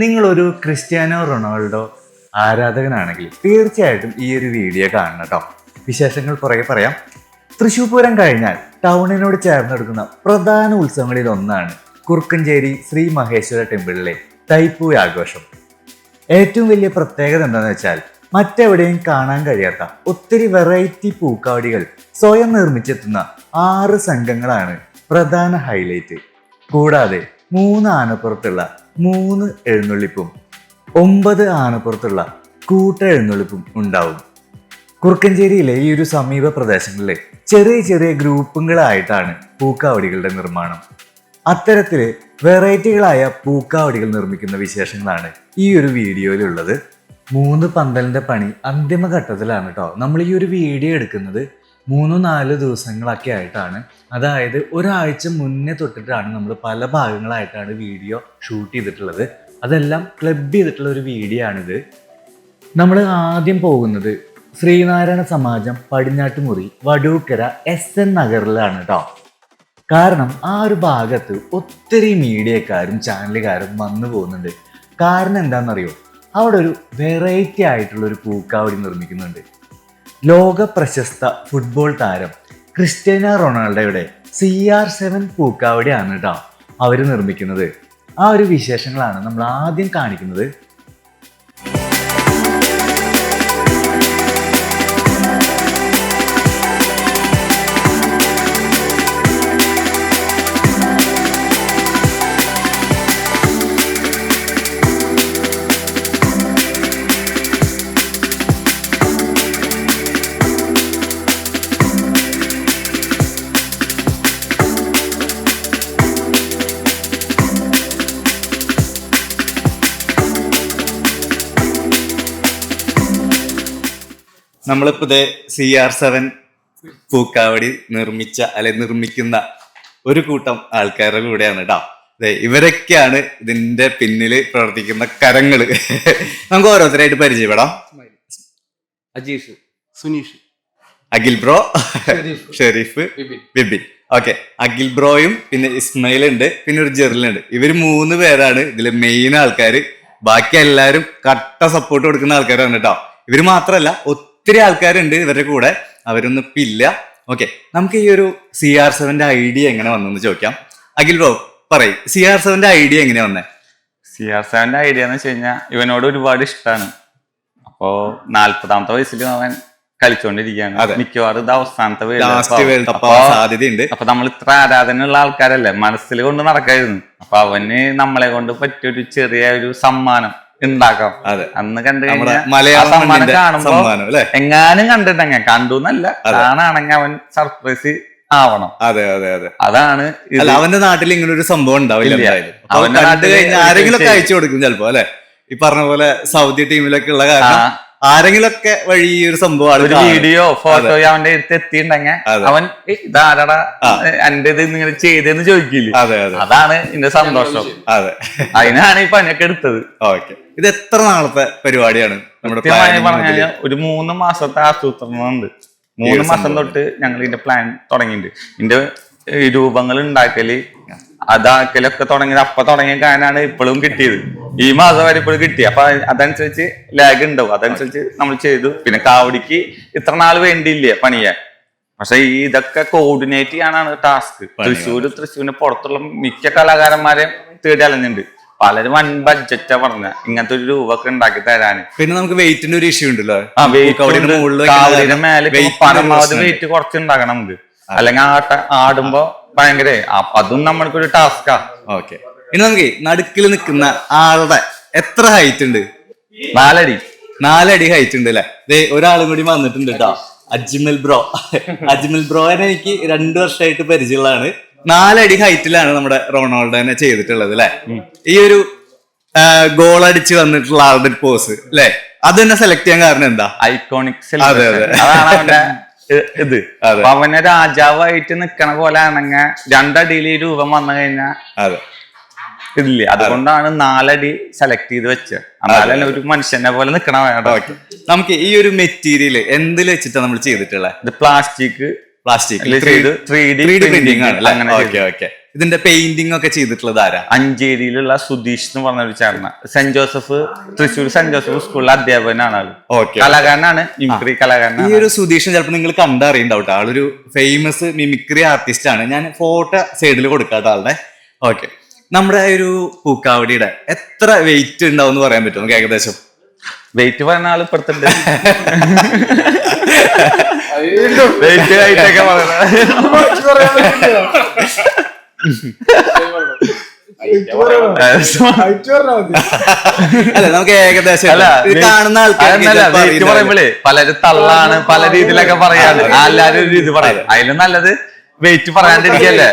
നിങ്ങളൊരു Cristiano Ronaldo ആരാധകനാണെങ്കിൽ തീർച്ചയായിട്ടും ഈ ഒരു വീഡിയോ കാണണം കേട്ടോ വിശേഷങ്ങൾ പുറകെ പറയാം. തൃശ്ശൂർ പൂരം കഴിഞ്ഞാൽ ടൗണിനോട് ചേർന്നെടുക്കുന്ന പ്രധാന ഉത്സവങ്ങളിൽ ഒന്നാണ് കുറുക്കഞ്ചേരി ശ്രീ മഹേശ്വര ടെമ്പിളിലെ തൈപ്പൂയ ആഘോഷം. ഏറ്റവും വലിയ പ്രത്യേകത എന്താണെന്ന് വെച്ചാൽ മറ്റെവിടെയും കാണാൻ കഴിയാത്ത ഒത്തിരി വെറൈറ്റി പൂക്കാവടികൾ സ്വയം നിർമ്മിച്ചെത്തുന്ന ആറ് സംഘങ്ങളാണ് പ്രധാന ഹൈലൈറ്റ്. കൂടാതെ മൂന്ന് ആനപ്പുറത്തുള്ള മൂന്ന് എഴുന്നള്ളിപ്പും ഒമ്പത് ആനപ്പുറത്തുള്ള കൂട്ട എഴുന്നള്ളിപ്പും ഉണ്ടാവും. കുറുക്കഞ്ചേരിയിലെ ഈ ഒരു സമീപ പ്രദേശങ്ങളിലെ ചെറിയ ചെറിയ ഗ്രൂപ്പുകളായിട്ടാണ് പൂക്കാവടികളുടെ നിർമ്മാണം. അത്തരത്തിൽ വെറൈറ്റികളായ പൂക്കാവടികൾ നിർമ്മിക്കുന്ന വിശേഷങ്ങളാണ് ഈ ഒരു വീഡിയോയിലുള്ളത്. മൂന്ന് പന്തലിന്റെ പണി അന്തിമഘട്ടത്തിലാണ് കേട്ടോ നമ്മൾ ഈ ഒരു വീഡിയോ എടുക്കുന്നത് മൂന്നോ നാല് ദിവസങ്ങളൊക്കെ ആയിട്ടാണ്. അതായത് ഒരാഴ്ച മുന്നേ തൊട്ടിട്ടാണ് നമ്മൾ പല ഭാഗങ്ങളായിട്ടാണ് വീഡിയോ ഷൂട്ട് ചെയ്തിട്ടുള്ളത്. അതെല്ലാം ക്ലബ് ചെയ്തിട്ടുള്ള ഒരു വീഡിയോ ആണിത്. നമ്മൾ ആദ്യം പോകുന്നത് ശ്രീനാരായണ സമാജം പടിഞ്ഞാട്ടുമുറി വടൂക്കര എസ് എൻ നഗറിലാണ് കേട്ടോ കാരണം ആ ഒരു ഭാഗത്ത് ഒത്തിരി മീഡിയക്കാരും ചാനലുകാരും വന്നു പോകുന്നുണ്ട്. കാരണം എന്താണെന്നറിയോ അവിടെ ഒരു വെറൈറ്റി ആയിട്ടുള്ള ഒരു പൂക്കാവടി നിർമ്മിക്കുന്നുണ്ട്. ലോക പ്രശസ്ത ഫുട്ബോൾ താരം ക്രിസ്റ്റ്യാനോ റൊണാൾഡോയുടെ സി ആർ സെവൻ പൂക്കാവടിയാണ് കേട്ടോ അവർ നിർമ്മിക്കുന്നത്. ആ ഒരു വിശേഷങ്ങളാണ് നമ്മൾ ആദ്യം കാണിക്കുന്നത്. നമ്മളിപ്പോ ഇതേ സി ആർ സെവൻ പൂക്കാവടി നിർമ്മിച്ച അല്ലെ നിർമ്മിക്കുന്ന ഒരു കൂട്ടം ആൾക്കാരുടെ കൂടെയാണ് കേട്ടോ അതെ ഇവരൊക്കെയാണ് ഇതിന്റെ പിന്നിൽ പ്രവർത്തിക്കുന്ന കരങ്ങൾ. നമുക്ക് ഓരോരുത്തരായിട്ട് പരിചയപ്പെടാം. അജീഷ് സുനീഷ്. അഖിൽ ബ്രോ ഷെരീഫ്. ബിബിൻ. ഓക്കെ അഖിൽ ബ്രോയും പിന്നെ ഇസ്മയിൽ ഉണ്ട് പിന്നെ ഒരു ജെറിലുണ്ട് ഇവർ മൂന്ന് പേരാണ് ഇതിലെ മെയിൻ ആൾക്കാർ ബാക്കി എല്ലാവരും കട്ട സപ്പോർട്ട് കൊടുക്കുന്ന ആൾക്കാരാണ് കേട്ടോ ഇവർ മാത്രമല്ല ഒത്തിരി ആൾക്കാരുണ്ട് ഇവരുടെ കൂടെ. അവരൊന്നും ഇപ്പൊ ഇല്ല. ഓക്കെ നമുക്ക് ഈ ഒരു സി ആർ സെവന്റെ ഐഡിയ എങ്ങനെ വന്നെന്ന് ചോദിക്കാം. അഖിൽ ബ്രോ പറയും. സി ആർ സെവന്റെ ഐഡിയ എങ്ങനെയാ വന്നേ? സി ആർ സെവന്റെ ഐഡിയ എന്ന് വെച്ച് കഴിഞ്ഞാൽ ഇവനോട് ഒരുപാട് ഇഷ്ടമാണ് അപ്പോ നാല്പതാമത്തെ വയസ്സിൽ അവൻ കളിച്ചോണ്ടിരിക്കുകയാണ്. മിക്കവാറും ഇത് അവസാനത്തെ വേൾഡ് സാധ്യതയുണ്ട്. അപ്പൊ നമ്മൾ ഇത്ര ആരാധനയുള്ള ആൾക്കാരല്ലേ? മനസ്സിൽ കൊണ്ട് നടക്കായിരുന്നു. അപ്പൊ അവന് നമ്മളെ കൊണ്ട് പറ്റിയൊരു ചെറിയ ഒരു സമ്മാനം. ഉണ്ടാക്കാം. അതെ. അന്ന് കണ്ടു മലയാളം കാണുമ്പോ എങ്ങാനും കണ്ടിട്ടങ്ങ കണ്ടു എന്നല്ല. കാണാണെങ്കിൽ അവൻ സർപ്രൈസ് ആവണം. അതെ അതെ അതെ. അതാണ് അല്ല അവന്റെ നാട്ടിൽ ഇങ്ങനെ ഒരു സംഭവം ഉണ്ടാവില്ല അവന്റെ നാട്ടിൽ കഴിഞ്ഞാൽ ആരെങ്കിലും ഒക്കെ. അയച്ചു കൊടുക്കും ചിലപ്പോ അല്ലെ? ഈ പറഞ്ഞ പോലെ സൗദി ടീമിലൊക്കെ ഉള്ള കാരണം ആരെങ്കിലും ഒക്കെ വഴി ഈ ഒരു സംഭവം വീഡിയോ ഫോട്ടോ അവന്റെ അടുത്ത് എത്തിയിട്ടുണ്ടെങ്കിൽ അവൻ "ഏയ്, ഇതാരടാ. എന്റെ ഇത് നിങ്ങൾ ചെയ്തെന്ന് ചോദിക്കില്ലേ? അതെ അതെ. അതാണ് എന്റെ സന്തോഷം. അതെ. അതിനാണ് ഈ പണിയൊക്കെ എടുത്തത്. ഓക്കെ. ഇത് എത്ര നാളത്തെ പരിപാടിയാണ് നമ്മുടെ ഒരു മൂന്ന് മാസത്തെ ആസൂത്രണം ഉണ്ട് മൂന്ന് മാസം. തൊട്ട് ഞങ്ങൾ ഇതിന്റെ പ്ലാൻ തുടങ്ങിയിട്ടുണ്ട്. ഇതിന്റെ രൂപങ്ങൾ ഉണ്ടാക്കൽ അതാക്കലൊക്കെ തുടങ്ങിയത്. അപ്പൊ തുടങ്ങിയ കാനാണ് ഇപ്പോഴും കിട്ടിയത്. ഈ മാസം വരെ ഇപ്പോഴും കിട്ടി. അപ്പൊ അതനുസരിച്ച് ലാഗ് ഉണ്ടാവും അതനുസരിച്ച് നമ്മൾ ചെയ്തു. പിന്നെ കാവടിക്ക് ഇത്ര നാൾ വേണ്ടിയില്ല പണിയാൻ? പക്ഷെ ഈ ഇതൊക്കെ കോർഡിനേറ്റ് ചെയ്യാനാണ് ടാസ്ക് തൃശ്ശൂര് തൃശ്ശൂരിന് പുറത്തുള്ള മിക്ക കലാകാരന്മാരെ തേടി അലഞ്ഞിട്ടുണ്ട് പലരും വൻ ബഡ്ജറ്റാ പറഞ്ഞ. ഇങ്ങനത്തെ ഒരു രൂപമൊക്കെ ഉണ്ടാക്കി തരാന്. പിന്നെ നമുക്ക് വെയിറ്റിന്റെ ഒരു ഇഷ്യൂ ഉണ്ടല്ലോ. ആ വെയിറ്റ് മേലെ പരമാവധി വെയിറ്റ് കുറച്ചുണ്ടാക്കണം നമുക്ക്. അല്ലെങ്കിൽ ആട്ട ആടുമ്പോ ഭയങ്കര അപ്പൊ അതും നമ്മൾക്കൊരു ടാസ്കാ ഓക്കെ. ഇനി നമുക്ക് നടുക്കിൽ നിൽക്കുന്ന ആളുടെ എത്ര ഹൈറ്റ് ഉണ്ട്? നാലടി. നാലടി ഹൈറ്റ് ഉണ്ട് അല്ലെ? ദേ ഒരാളും കൂടി വന്നിട്ടുണ്ട് കേട്ടോ അജ്മൽ ബ്രോ. അജ്മൽ ബ്രോനെ എനിക്ക് രണ്ടു വർഷമായിട്ട് പരിചയമുള്ളതാണ്. നാലടി ഹൈറ്റിലാണ് നമ്മുടെ റൊണാൾഡോനെ ചെയ്തിട്ടുള്ളത് അല്ലെ? ഈ ഒരു ഗോൾ അടിച്ച് വന്നിട്ടുള്ള ആളുടെ പോസ് അല്ലെ? അത് തന്നെ സെലക്ട് ചെയ്യാൻ കാരണം എന്താ? ഐക്കോണിക് അതെ, അതെ. ഇത്. അപ്പൊ അവനെ രാജാവായിട്ട് നിക്കണ പോലെ ആണെങ്കിൽ രണ്ടടിയിൽ ഈ രൂപം വന്നു കഴിഞ്ഞാൽ അതെ. ഇതില്ലേ? അതുകൊണ്ടാണ് നാലടി സെലക്ട് ചെയ്ത് വെച്ചത് എന്നാലല്ലേ ഒരു മനുഷ്യനെ പോലെ നിക്കണ വേണ്ട നമുക്ക് ഈ ഒരു മെറ്റീരിയൽ എന്തിൽ വെച്ചിട്ടാണ് നമ്മൾ ചെയ്തിട്ടുള്ളത് ഇത് plastic plastic three D 3D printing ആണ് അങ്ങനെ ഓക്കെ. ഓക്കെ. ഇതിന്റെ പെയിന്റിംഗ് ഒക്കെ ചെയ്തിട്ടുള്ളത് ആരാ? അഞ്ചേരിയിലുള്ള സുധീഷ് എന്ന് പറഞ്ഞ ഒരു ചേർന്ന Saint Joseph Thrissur Saint Joseph സ്കൂളിലെ അധ്യാപകനാണ് ആൾ. ഓക്കെ കലാകാരനാണ് മിമിക്രി ഈ കലാകാരനാണ്. ഒരു സുധീഷ് ചിലപ്പോൾ നിങ്ങൾ കണ്ടറിയുണ്ടാവും. ആളൊരു ഫേമസ് മിമിക്രി ആർട്ടിസ്റ്റ് ആണ്. ഞാൻ ഫോട്ടോ സൈഡിൽ കൊടുക്കാത്ത ആളുടെ. ഓക്കെ നമ്മുടെ ആ ഒരു പൂക്കാവടിയുടെ എത്ര വെയിറ്റ് ഉണ്ടാവും എന്ന് പറയാൻ പറ്റുമോ? ഏകദേശം. വെയിറ്റ് പറഞ്ഞ ആൾ ഇപ്പുറത്തുണ്ട്. വെയിറ്റ് ആയിട്ടൊക്കെ പറയുന്നത് അല്ല നമുക്ക് ഏകദേശം അല്ല കാണുന്ന പറയുമ്പോഴേ പലരും തള്ളാണ് പല രീതിയിലൊക്കെ പറയാണ്. എല്ലാരും ഒരു രീതി പറയാം. അതിലും നല്ലത് വെയിറ്റ് പറയാണ്ടിരിക്കല്ലേ?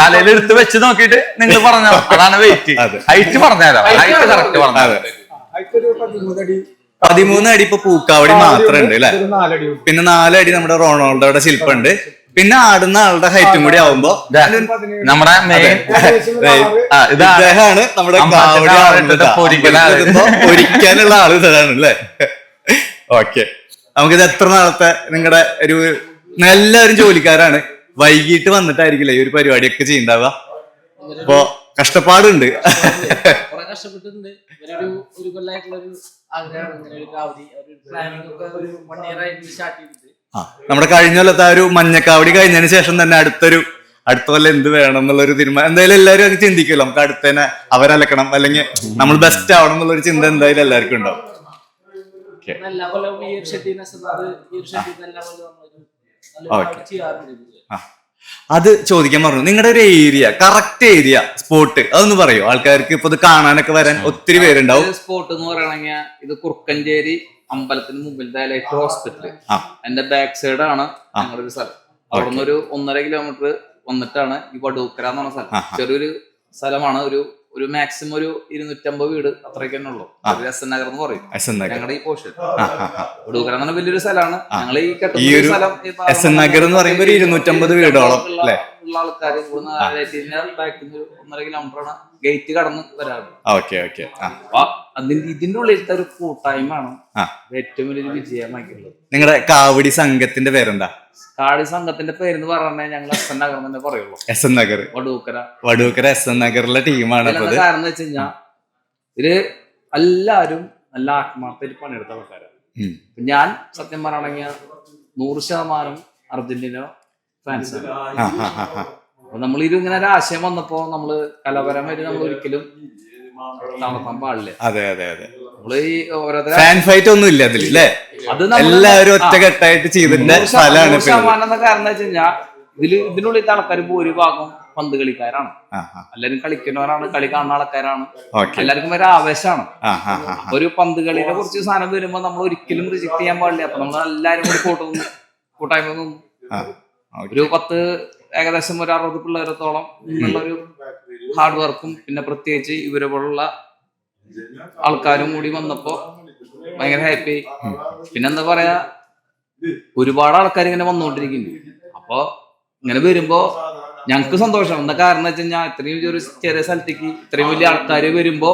തലയിൽ എടുത്ത് വെച്ച് നോക്കിയിട്ട് നിങ്ങൾ പറഞ്ഞോ അതാണ് വെയിറ്റ്. ഹൈറ്റ് പറഞ്ഞുതരാം. ഹൈറ്റ് കറക്റ്റ് പറഞ്ഞാലോ പതിമൂന്ന് അടി ഇപ്പൊ പൂക്കാവടി മാത്രം ഉണ്ട് അല്ലെ? പിന്നെ നാലടി നമ്മുടെ റൊണാൾഡോയുടെ ശില്പമുണ്ട്. പിന്നെ ആടുന്ന ആളുടെ ഹൈറ്റും കൂടി ആവുമ്പോ നമ്മുടെ മെയിൻ ഇതാണ് ഇദ്ദേഹമാണ് നമ്മുടെ പൊരിക്കാനുള്ള ആൾ ഇതാണ് അല്ലേ ഓക്കെ. നമുക്കിത് എത്ര നാളത്തെ നിങ്ങളുടെ ഒരു എല്ലാവരും ജോലിക്കാരാണ്. വൈകിട്ട് വന്നിട്ടായിരിക്കില്ല ഈ ഒരു പരിപാടിയൊക്കെ ചെയ്യണ്ടാവുക? അപ്പൊ കഷ്ടപ്പാടുണ്ട്. കഷ്ടപ്പെട്ടിട്ടുണ്ട്. ഒരു ഒരു കൊല്ലായിട്ടുള്ള ഒരു ആഗ്രഹമാണ്. ഇങ്ങനെ ഒരു കാവടി ഒരു പ്ലാനിങ് ഒക്കെ ഒരു വൺ ഇയർ ആയിട്ട് സ്റ്റാർട്ട് ചെയ്തിട്ട്. ആ, നമ്മുടെ കഴിഞ്ഞ കൊല്ലത്തെ ആ ഒരു മഞ്ഞക്കാവടി കഴിഞ്ഞതിന് ശേഷം തന്നെ അടുത്തൊരു അടുത്ത കൊല്ലം എന്ത് വേണം എന്നുള്ള ഒരു തീരുമാനം. എന്തായാലും എല്ലാവരും അങ്ങ് ചിന്തിക്കുമല്ലോ. നമുക്ക് അടുത്തന്നെ അവരലക്കണം. അല്ലെങ്കിൽ നമ്മൾ ബെസ്റ്റ് ആവണം എന്നുള്ള ഒരു ചിന്ത എന്തായാലും എല്ലാവർക്കും ഉണ്ടാവും. ഓക്കെ. ആ. അത് ചോദിക്കാൻ പറഞ്ഞു. നിങ്ങളുടെ ഒരു ഏരിയ കറക്റ്റ് ഏരിയ സ്പോട്ട് അതൊന്ന് പറയൂ. ആൾക്കാർക്ക് ഇപ്പൊ ഇത് കാണാനൊക്കെ വരാൻ ഒത്തിരി പേരുണ്ടാവും. സ്പോട്ട് എന്ന് പറയണെങ്കിൽ ഇത് കുറുക്കഞ്ചേരി അമ്പലത്തിന് മുമ്പിലത്തെ ലൈറ്റ് ഹോസ്പിറ്റൽ എന്റെ ബാക്ക് സൈഡ് ആണ് ഞങ്ങളുടെ ഒരു സ്ഥലം. അവിടെ നിന്ന് ഒരു ഒന്നര കിലോമീറ്റർ വന്നിട്ടാണ് ഈ വടൂക്കര എന്ന് പറഞ്ഞ സ്ഥലം. ചെറിയൊരു സ്ഥലമാണ്. ഒരു ഒരു മാക്സിമം ഒരു ഇരുന്നൂറ്റമ്പത് വീട് അത്രയ്ക്ക് തന്നെ ഉള്ളൂ. എസ് എൻ നഗർ എന്ന് പറയും. ഞങ്ങളുടെ ഈ പോർഷൻ. ആ. എന്ന് പറഞ്ഞ വലിയൊരു സ്ഥലമാണ്. ഞങ്ങൾ ഈ കെട്ടുന്ന ഈ ഒരു സ്ഥലം എസ് എൻ നഗർ എന്ന് പറയുമ്പോൾ ഒരു ഇരുന്നൂറ്റമ്പത് വീടോളം ഉള്ള- ആൾക്കാർ ഇവിടുന്ന് ബാക്കിൽ നിന്ന് ഒരു ഒന്നര കിലോമീറ്ററാണ് ഗേറ്റ് കടന്ന് വരാറ് ഓക്കെ ഓക്കെ. ആ. അപ്പൊ അതിന്റെ ഇതിന്റെ ഉള്ളിലത്തെ ഒരു കൂട്ടായ്മയാണ് ഏറ്റവും വലിയൊരു വിജയമാക്കിയുള്ളത് നിങ്ങളുടെ കാവടി സംഘത്തിന്റെ പേരെന്താ? കാടി സംഘത്തിന്റെ പേരെന്ന് പറഞ്ഞാൽ ഞങ്ങൾ എസ് എൻ നഗർ തന്നെ പറയുള്ളൂ. S N Nagar Vadookkara Vadookkara S N നഗറിലെ ടീമാണ് കാരണം എന്ന് വെച്ച് കഴിഞ്ഞാൽ ഇത് എല്ലാരും നല്ല ആത്മാർത്ഥയിൽ പണിയെടുത്ത ആൾക്കാരാണ്. ഞാൻ സത്യം പറയണെങ്കിൽ നൂറ് ശതമാനം അർജന്റീന ഫാൻസ് നമ്മൾ ഇത് ഇങ്ങനെ ഒരു ആശയം വന്നപ്പോ നമ്മൾ കലാപരമായിട്ട് നമ്മൾ ഒരിക്കലും നടത്താൻ പാടില്ല. അതെ അതെ അതെ. നമ്മൾ ഈ ഓരോരുത്തര ഫാൻ ഫൈറ്റ് ഒന്നും ഇല്ല അതിൽ അത് എല്ലാവരും ഒറ്റകെട്ടായിട്ട് ചെയ്തിട്ട് സ്ഥലമാണ് ശതമാനം- ഫലമാണ് നൂറ് ശതമാനം എന്ന കാരണം വെച്ച് കഴിഞ്ഞാൽ ഇതിൽ ഇതിനുള്ളിൽ ആൾക്കാർ ഭൂരിഭാഗം പന്ത് കളിക്കാരാണ്. എല്ലാരും കളിക്കുന്നവരാണ് കളി കാണുന്ന ആൾക്കാരാണ്. എല്ലാവർക്കും ഒരു ആവേശമാണ് ഒരു പന്ത് കളിയുടെ കുറച്ച് സാധനം വരുമ്പോ നമ്മൾ ഒരിക്കലും റിജക്ട് ചെയ്യാൻ പാടില്ല. അപ്പൊ നമ്മൾ എല്ലാരും കൂടി കൂട്ടുന്നു കൂട്ടായ്മ നിന്നു. ഒരു പത്ത് ഏകദേശം ഒരു അറുപത് പിള്ളേരത്തോളം നല്ലൊരു ഒരു ഹാർഡ് വർക്കും പിന്നെ പ്രത്യേകിച്ച് ഇവരെ പോലുള്ള ആൾക്കാരും കൂടി വന്നപ്പോ ഭയങ്കര ഹാപ്പി പിന്നെന്താ പറയാ? ഒരുപാട് ആൾക്കാർ ഇങ്ങനെ വന്നുകൊണ്ടിരിക്കുന്നുണ്ട് അപ്പൊ ഇങ്ങനെ വരുമ്പോ ഞങ്ങക്ക് സന്തോഷം. എന്താ കാരണം വെച്ച് കഴിഞ്ഞാൽ ഇത്രയും ഒരു ചെറിയ സ്ഥലത്തേക്ക് ഇത്രയും വലിയ ആൾക്കാർ വരുമ്പോ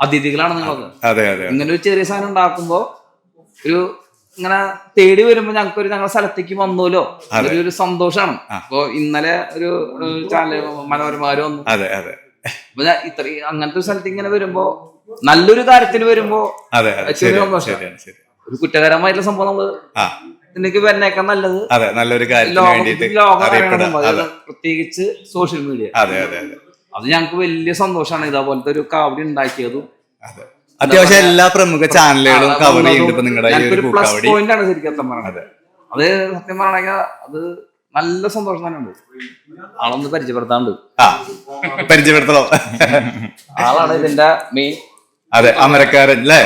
അതിഥികളാണ് നിങ്ങളൊക്കെ. ഇങ്ങനെ ഒരു ചെറിയ സാധനം ഉണ്ടാക്കുമ്പോ ഒരു ഇങ്ങനെ തേടി വരുമ്പോ ഞങ്ങൾക്ക് ഒരു ഞങ്ങളുടെ സ്ഥലത്തേക്ക് വന്നോലോ. അതൊരു ഒരു സന്തോഷമാണ് അപ്പൊ ഇന്നലെ ഒരു ചാനൽ മനോരമാര് വന്നു. അപ്പൊ ഇത്ര ഇത്രയും അങ്ങനത്തെ ഒരു സ്ഥലത്ത് ഇങ്ങനെ വരുമ്പോ നല്ലൊരു കാര്യത്തിന് വരുമ്പോ അതെ ഒരു കുറ്റകരമായിട്ടുള്ള സംഭവം നമ്മൾ ഇതിലേക്ക് വരുന്നേക്കാൻ നല്ലത്. അതെ നല്ലൊരു ലോകം പ്രത്യേകിച്ച് സോഷ്യൽ മീഡിയ അതെ അതെ അതെ. അത് ഞങ്ങൾക്ക് വലിയ സന്തോഷമാണ് ഇതേപോലത്തെ ഒരു കാവടി ഉണ്ടാക്കിയതും അതെ. അത്യാവശ്യം എല്ലാ പ്രമുഖ ചാനലുകളും കവർ ചെയ്യുന്നുണ്ട് നിങ്ങളുടെ പ്ലസ് പോയിന്റ് ആണ് ശരിക്കും സത്യം പറഞ്ഞത് അത്. സത്യം പറയണെങ്കിൽ അത് നല്ല സന്തോഷം തന്നെ ഉണ്ട് ആളൊന്ന് പരിചയപ്പെടുത്താണ്ട് ആ പരിചയപ്പെടുത്തണം. ആളാണ് ഇതിന്റെ മെയിൻ അതെ അമരക്കാരൻ അല്ലേ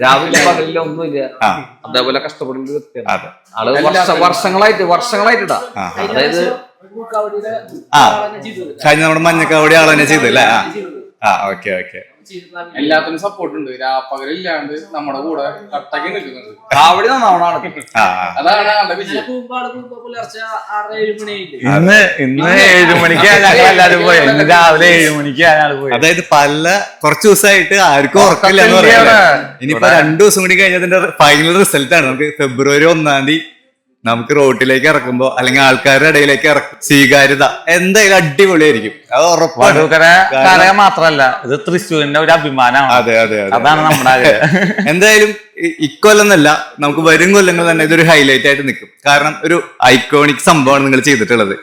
രാവിലെ പകലില്ല ഒന്നുമില്ല. ആ. അതേപോലെ കഷ്ടപ്പെടുന്ന വ്യക്തിയാണ്. ആൾ വർഷ വർഷങ്ങളായിട്ട് വർഷങ്ങളായിട്ടാ. അതായത് ആ. കഴിഞ്ഞ നമ്മുടെ മഞ്ഞക്കാവടി ആളെന്നെ ചെയ്തല്ലേ ആ. ആ ഓക്കെ ഓക്കെ. എല്ലാത്തിനും സപ്പോർട്ട് ഉണ്ട്. രാപ്പകലില്ലാണ്ട് നമ്മുടെ കൂടെ കട്ടക്ക് നിൽക്കുന്നുണ്ട്. അവിടെ. നന്നാവണാണ്. അതാണ് ആളുടെ വിജയം. ഇന്ന് ഇന്ന് ഏഴു മണിക്ക് ഞങ്ങൾ എല്ലാരും പോയി. ഇന്ന് രാവിലെ ഏഴു മണിക്ക് ഞങ്ങൾ പോയി. അതായത് പല കുറച്ച് ദിവസമായിട്ട് ആർക്കും ഉറക്കില്ല എന്ന് പറയാം. ഇനിയിപ്പോ രണ്ടു ദിവസം കൂടി കഴിഞ്ഞതിന്റെ ഫൈനൽ റിസൾട്ട് ആണ്. നമുക്ക് ഫെബ്രുവരി ഒന്നാം തീയതി നമുക്ക് റോട്ടിലേക്ക് ഇറക്കുമ്പോ അല്ലെങ്കിൽ ആൾക്കാരുടെ ഇടയിലേക്ക് ഇറക്കും. സ്വീകാര്യത. എന്തായാലും അടിപൊളിയായിരിക്കും. അത് ഉറപ്പാണ്. മാത്രല്ല ഇത് തൃശ്ശൂരിന്റെ ഒരു അഭിമാനമാണ്. അതെ അതെ അതെ. അതാണ് നമ്മുടെ എന്തായാലും ഇക്കൊല്ലം എന്നല്ല നമുക്ക് വരും കൊല്ലങ്ങൾ തന്നെ ഇതൊരു ഹൈലൈറ്റ് ആയിട്ട് നിൽക്കും. കാരണം ഒരു ഐക്കോണിക് സംഭവമാണ് നിങ്ങൾ ചെയ്തിട്ടുള്ളത്.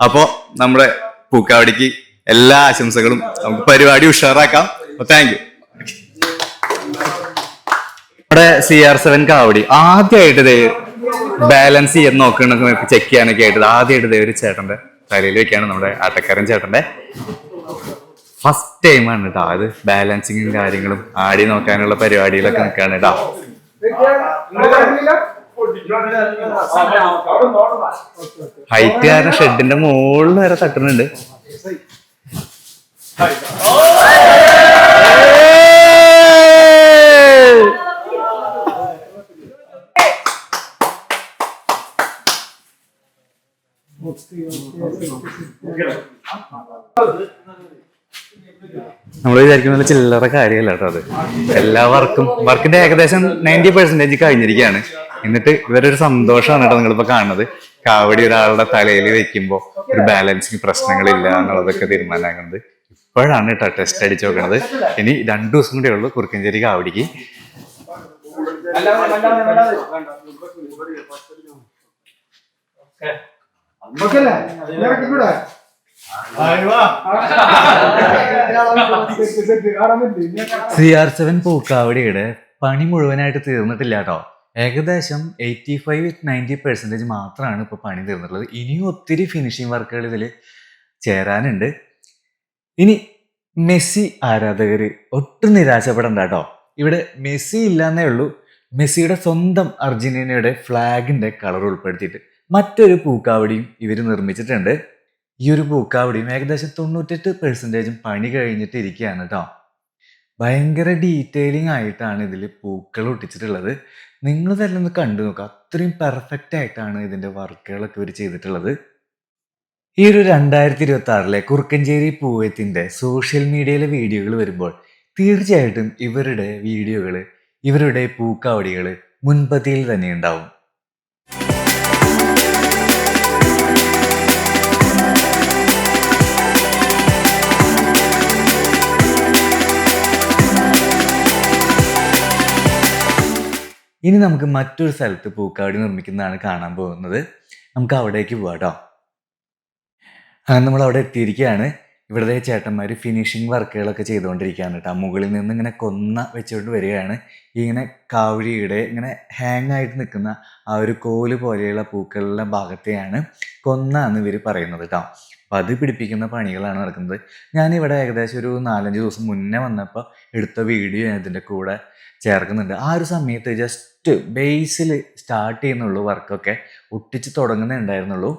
അപ്പോ നമ്മുടെ പൂക്കാവടിക്ക് എല്ലാ ആശംസകളും നമുക്ക് പരിപാടി ഉഷാറാക്കാം. താങ്ക് യു നമ്മുടെ സി ആർ സെവൻ കാവടി ആദ്യമായിട്ട് ബാലൻസ് ചെയ്യാൻ നോക്കണ ചെക്ക് ചെയ്യാനൊക്കെ ആയിട്ട് ആദ്യമായിട്ട് ഒരു ചേട്ടന്റെ തലയിൽ വെക്കാണ് നമ്മുടെ ആട്ടക്കാരൻ ചേട്ടന്റെ ഫസ്റ്റ് ടൈമാണ് കേട്ടോ അത് ബാലൻസിങ്ങും കാര്യങ്ങളും ആടി നോക്കാനുള്ള പരിപാടികളൊക്കെ നിൽക്കാണ് കേട്ടോ ഹൈറ്റ് കാരണം ഷെഡിന്റെ മുകളിൽ വരെ തട്ടുന്നുണ്ട്. നമ്മൾ വിചാരിക്കുന്ന ചില്ലറ കാര്യമല്ല കേട്ടോ അത്. എല്ലാ വർക്കും വർക്കിന്റെ ഏകദേശം നയന്റി പെർസെന്റേജ് കഴിഞ്ഞിരിക്കുകയാണ്. എന്നിട്ട് ഇവരൊരു സന്തോഷമാണ് കേട്ടോ നിങ്ങളിപ്പോ കാണുന്നത്. കാവടി ഒരാളുടെ തലയിൽ വെക്കുമ്പോ ഒരു ബാലൻസിങ് പ്രശ്നങ്ങളില്ല എന്നുള്ളതൊക്കെ തീരുമാനമാകുന്നത്. ഇപ്പോഴാണ് കേട്ടോ ടെസ്റ്റ് അടിച്ചു നോക്കുന്നത് ഇനി രണ്ടു ദിവസം കൂടെ ഉള്ളൂ കുറുക്കഞ്ചേരി കാവടിക്ക്. സി ആർ സെവൻ പൂക്കാവടിയുടെ പണി മുഴുവനായിട്ട് തീർന്നിട്ടില്ല കേട്ടോ ഏകദേശം എയ്റ്റി ഫൈവ് നയന്റി പെർസെന്റേജ് മാത്രമാണ് ഇപ്പോൾ പണി തീർന്നിട്ടുള്ളത്. ഇനിയും ഒത്തിരി ഫിനിഷിംഗ് വർക്കുകൾ ഇതിൽ ചേരാനുണ്ട്. ഇനി മെസ്സി ആരാധകർ ഒട്ടും നിരാശപ്പെടണ്ട കേട്ടോ ഇവിടെ മെസ്സി ഇല്ലാന്നേ ഉള്ളൂ. മെസ്സിയുടെ സ്വന്തം അർജന്റീനയുടെ ഫ്ലാഗിന്റെ കളർ ഉൾപ്പെടുത്തിയിട്ട്. മറ്റൊരു പൂക്കാവടിയും ഇവർ നിർമ്മിച്ചിട്ടുണ്ട്. ഈ ഒരു പൂക്കാവടിയും ഏകദേശം തൊണ്ണൂറ്റെട്ട് പെർസെന്റേജും പണി കഴിഞ്ഞിട്ട് ഇരിക്കുകയാണ് കേട്ടോ ഭയങ്കര ഡീറ്റെയിലിംഗ് ആയിട്ടാണ് ഇതിൽ പൂക്കൾ ഒട്ടിച്ചിട്ടുള്ളത്. നിങ്ങൾ തന്നെ ഒന്ന് കണ്ടു നോക്കുക അത്രയും പെർഫെക്റ്റ് ആയിട്ടാണ് ഇതിന്റെ വർക്കുകളൊക്കെ ഇവർ ചെയ്തിട്ടുള്ളത്. ഈ ഒരു രണ്ടായിരത്തി ഇരുപത്തി ആറിലെ കുറുക്കഞ്ചേരി പൂവത്തിന്റെ സോഷ്യൽ മീഡിയയിലെ വീഡിയോകൾ വരുമ്പോൾ തീർച്ചയായിട്ടും ഇവരുടെ വീഡിയോകൾ ഇവരുടെ പൂക്കാവടികൾ മുൻപതിയിൽ തന്നെ ഉണ്ടാവും. ഇനി നമുക്ക് മറ്റൊരു സ്ഥലത്ത് പൂക്കാവടി നിർമ്മിക്കുന്നതാണ് കാണാൻ പോകുന്നത്. നമുക്ക് അവിടേക്ക് പോവാം കേട്ടോ നമ്മൾ അവിടെ എത്തിയിരിക്കുകയാണ്. ഇവിടുത്തെ ചേട്ടന്മാർ ഫിനിഷിംഗ് വർക്കുകളൊക്കെ ചെയ്തുകൊണ്ടിരിക്കുകയാണ് കേട്ടോ മുകളിൽ നിന്ന് ഇങ്ങനെ കൊന്ന വെച്ചുകൊണ്ട് വരികയാണ്. ഇങ്ങനെ കാവഴിയുടെ ഇങ്ങനെ ഹാങ് ആയിട്ട് നിൽക്കുന്ന ആ ഒരു കോൽ പോലെയുള്ള പൂക്കളുടെ ഭാഗത്തെയാണ് കൊന്ന എന്ന് ഇവർ പറയുന്നത് കേട്ടോ അപ്പം അത് പിടിപ്പിക്കുന്ന പണികളാണ് നടക്കുന്നത്. ഞാനിവിടെ ഏകദേശം ഒരു നാലഞ്ച് ദിവസം മുന്നേ വന്നപ്പോൾ എടുത്ത വീഡിയോ ഇതിന്റെ കൂടെ ചേർക്കുന്നുണ്ട്. ആ ഒരു സമയത്ത് ജസ്റ്റ് ബേസിൽ സ്റ്റാർട്ട് ചെയ്യുന്നുള്ളൂ വർക്കൊക്കെ ഒട്ടിച്ച് തുടങ്ങുന്നേ ഉണ്ടായിരുന്നുള്ളൂ.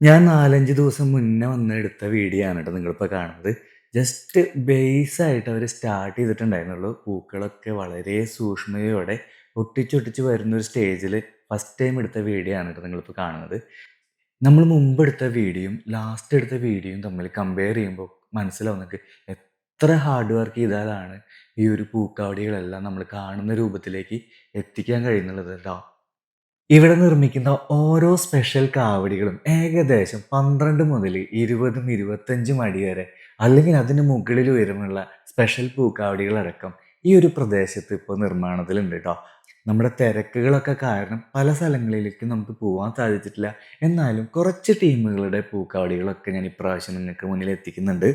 ഞാൻ നാലഞ്ച് ദിവസം മുന്നേ വന്ന് എടുത്ത വീഡിയോ ആണ് കേട്ടോ നിങ്ങളിപ്പോൾ കാണുന്നത്. ജസ്റ്റ് ബേസായിട്ട് അവർ സ്റ്റാർട്ട് ചെയ്തിട്ടുണ്ടായിരുന്നുള്ളൂ. പൂക്കളൊക്കെ വളരെ സൂക്ഷ്മതയോടെ ഒട്ടിച്ചൊട്ടിച്ച് വരുന്നൊരു സ്റ്റേജിൽ ഫസ്റ്റ് ടൈം എടുത്ത വീഡിയോ ആണ് കേട്ടോ നിങ്ങളിപ്പോൾ കാണുന്നത്. നമ്മൾ മുമ്പ് എടുത്ത വീഡിയോയും ലാസ്റ്റ് എടുത്ത വീഡിയോയും തമ്മിൽ കമ്പയർ ചെയ്യുമ്പോൾ മനസ്സിലാവുന്നത് എത്ര ഹാർഡ് വർക്ക് ചെയ്താലാണ് ഈ ഒരു പൂക്കാവടികളെല്ലാം നമ്മൾ കാണുന്ന രൂപത്തിലേക്ക് എത്തിക്കാൻ കഴിയുന്നുള്ളത് കേട്ടോ ഇവിടെ നിർമ്മിക്കുന്ന ഓരോ സ്പെഷ്യൽ കാവടികളും ഏകദേശം പന്ത്രണ്ട് മുതൽ ഇരുപതും ഇരുപത്തഞ്ചും അടി വരെ അല്ലെങ്കിൽ അതിന് മുകളിൽ ഉയരമുള്ള സ്പെഷ്യൽ പൂക്കാവടികളടക്കം ഈ ഒരു പ്രദേശത്ത് ഇപ്പോൾ നിർമ്മാണത്തിലുണ്ട് കേട്ടോ നമ്മുടെ തിരക്കുകളൊക്കെ കാരണം പല സ്ഥലങ്ങളിലേക്ക് നമുക്ക് പോകാൻ സാധിച്ചിട്ടില്ല. എന്നാലും കുറച്ച് ടീമുകളുടെ പൂക്കാവടികളൊക്കെ ഞാൻ ഇപ്രാവശ്യം നിങ്ങൾക്ക് മുന്നിൽ എത്തിക്കുന്നുണ്ട്.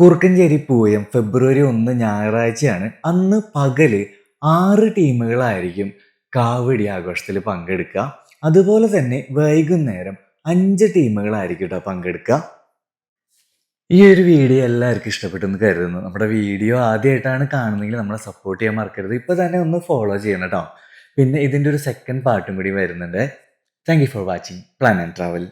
കുറുക്കഞ്ചേരി പൂയം ഫെബ്രുവരി ഒന്ന് ഞായറാഴ്ചയാണ്. അന്ന് പകൽ ആറ് ടീമുകളായിരിക്കും കാവടി ആഘോഷത്തിൽ പങ്കെടുക്കുക. അതുപോലെ തന്നെ വൈകുന്നേരം അഞ്ച് ടീമുകളായിരിക്കും കേട്ടോ പങ്കെടുക്കുക. ഈ ഒരു വീഡിയോ എല്ലാവർക്കും ഇഷ്ടപ്പെട്ടെന്ന് കരുതുന്നു. നമ്മുടെ വീഡിയോ ആദ്യമായിട്ടാണ് കാണുന്നതെങ്കിൽ നമ്മളെ സപ്പോർട്ട് ചെയ്യാൻ മറക്കരുത്. ഇപ്പോൾ തന്നെ ഒന്ന് ഫോളോ ചെയ്യണം കേട്ടോ. പിന്നെ ഇതിന്റെ ഒരു സെക്കൻഡ് പാർട്ടും കൂടി വരുന്നുണ്ട്. Thank you for watching plan and travel